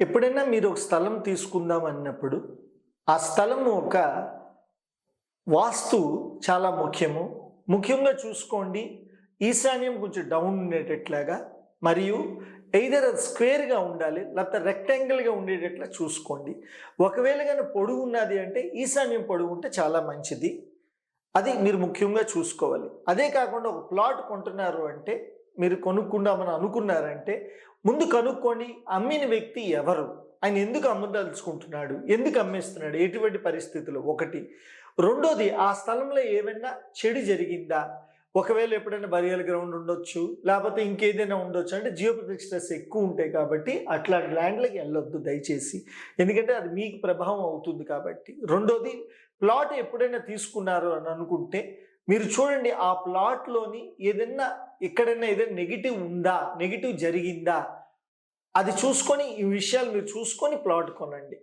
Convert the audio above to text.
ఎప్పుడైనా మీరు ఒక స్థలం తీసుకుందాం అన్నప్పుడు ఆ స్థలము ఒక వాస్తు చాలా ముఖ్యము. ముఖ్యంగా చూసుకోండి ఈశాన్యం కొంచెం డౌన్ ఉండేటట్లాగా మరియు ఎయిదర్ అది స్క్వేర్గా ఉండాలి లేకపోతే రెక్టాంగిల్గా ఉండేటట్లా చూసుకోండి. ఒకవేళ కానీ పొడుగు ఉన్నది అంటే ఈశాన్యం పొడుగు ఉంటే చాలా మంచిది. అది మీరు ముఖ్యంగా చూసుకోవాలి. అదే కాకుండా ఒక ప్లాట్ కొంటున్నారు అంటే మీరు కొనుక్కుందామని అనుకున్నారంటే ముందు కనుక్కొని అమ్మిన వ్యక్తి ఎవరు? ఆయన ఎందుకు అమ్మదలుచుకుంటున్నాడు? ఎందుకు అమ్మేస్తున్నాడు? ఎటువంటి పరిస్థితులు? ఒకటి. రెండోది ఆ స్థలంలో ఏమైనా చెడు జరిగిందా? ఒకవేళ ఎప్పుడైనా బరియల్ గ్రౌండ్ ఉండొచ్చు లేకపోతే ఇంకేదైనా ఉండొచ్చు. అంటే జియోపతిక్ స్ట్రెస్ ఎక్కువ ఉంటాయి కాబట్టి అట్లాంటి ల్యాండ్లకి వెళ్ళొద్దు దయచేసి. ఎందుకంటే అది మీకు ప్రభావం అవుతుంది కాబట్టి. రెండోది ప్లాట్ ఎప్పుడైనా తీసుకున్నారు అని అనుకుంటే మీరు చూడండి ఆ ప్లాట్లోని ఏదైనా ఎక్కడైనా ఏదైనా నెగిటివ్ ఉందా? నెగిటివ్ జరిగిందా? అది చూసుకొని ఈ విషయాలు మీరు చూసుకొని ప్లాట్ కొనండి.